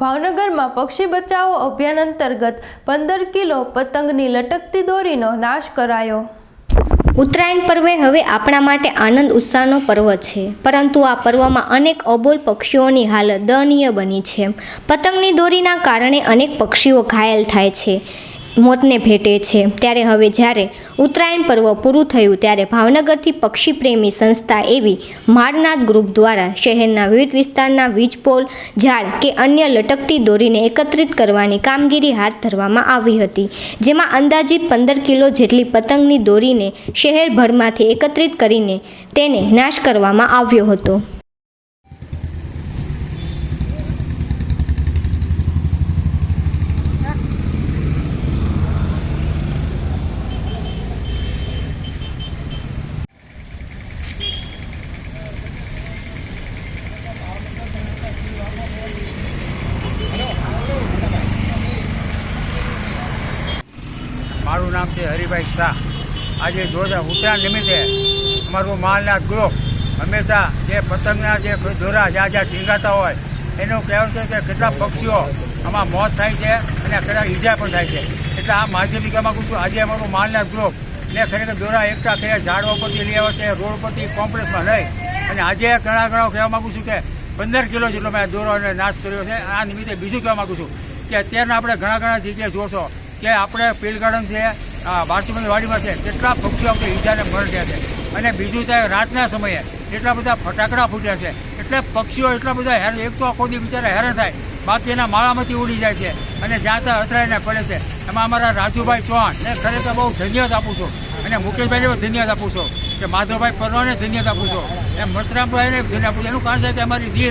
ભાવનગરમાં પક્ષી બચાવો અભિયાન અંતર્ગત પંદર કિલો પતંગની લટકતી દોરીનો નાશ કરાયો. ઉત્તરાયણ પર્વે હવે આપણા માટે આનંદ ઉત્સાહનો પર્વ છે, પરંતુ આ પર્વમાં અનેક અબોલ પક્ષીઓની હાલત દયનીય બની છે. પતંગની દોરીના કારણે અનેક પક્ષીઓ ઘાયલ થાય છે. મોતને ભેટે છે. ત્યારે હવે જ્યારે ઉત્તરાયણ પર્વ પૂરું થયું ત્યારે ભાવનગરથી પક્ષી પ્રેમી સંસ્થા એવી મારનાથ ગ્રુપ દ્વારા શહેરના વિવિધ વિસ્તારના વીજપોલ, ઝાડ કે અન્ય લટકતી દોરીને એકત્રિત કરવાની કામગીરી હાથ ધરવામાં આવી હતી. જેમાં અંદાજિત પંદર કિલો જેટલી પતંગની દોરીને શહેરભરમાંથી એકત્રિત કરીને તેને નાશ કરવામાં આવ્યો હતો. મારું નામ છે હરિભાઈ શાહ. આજે જોજા ઉત્તરાયણ નિમિત્તે અમારું માલનાથ ગ્રુપ હંમેશા જે પતંગના જે ધોરા જ્યાં જ્યાં ટીંગાતા હોય, એનું કહેવું છે કે કેટલા પક્ષીઓ આમાં મોત થાય છે અને કેટલાક ઈજા પણ થાય છે. એટલે આ માધ્યમિક માગું છું આજે અમારું માલનાથ ગ્રુપ ને ખરેખર દોરા એકઠા કર્યા, ઝાડવા પરથી લઈ આવે છે, રોડ પરથી કોમ્પ્લેક્સમાં નહીં અને આજે ઘણા ઘણા કહેવા માગું છું કે પંદર કિલો જેટલો મેં દોરોને નાશ કર્યો છે. આ નિમિત્તે બીજું કહેવા માગું છું કે અત્યારના આપણે ઘણા ઘણા જગ્યાએ જોશો કે આપણે પીલ ગાર્ડન છે બારસુમની વાડીમાં છે, કેટલા પક્ષીઓ આપણે ઈજાને મરડ્યા છે. અને બીજું તો રાતના સમયે એટલા બધા ફટાકડા ફૂટ્યા છે, એટલે પક્ષીઓ એટલા બધા હેરાન એક તો આખો દી બિચારા હેરાન થાય, બાકી એના માળામાંથી ઉડી જાય છે અને જ્યાં ત્યાં અથડાઈને પડે છે. એમાં અમારા રાજુભાઈ ચૌહાણ, ને ખરેખર બહુ ધન્યવાદ આપું છું. અને મુકેશભાઈને ધન્યવાદ આપું છું. કે માધવભાઈ પરવાને ધન્યતા પૂછો એમ મસ્તરામભાઈને ધન્યતા પૂછો એનું કારણ છે કે અમારી દી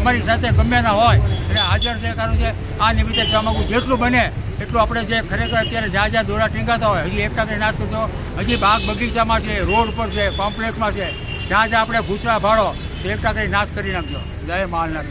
અમારી સાથે ગમે ના હોય એટલે હાજર છે, કારણ છે આ નિમિત્તે માંગુ જેટલું બને એટલું આપણે જે ખરેખર અત્યારે જ્યાં જ્યાં દોરા ટીંગાતા હોય, હજી એકતા કરી નાશ કરજો હજી બાગ બગીચામાં છે, રોડ પર છે, કોમ્પ્લેક્સમાં છે જ્યાં જ્યાં આપણે ભૂસરા ભાડો એકતા કરી નાશ કરી નાખજો. જય માલનાથ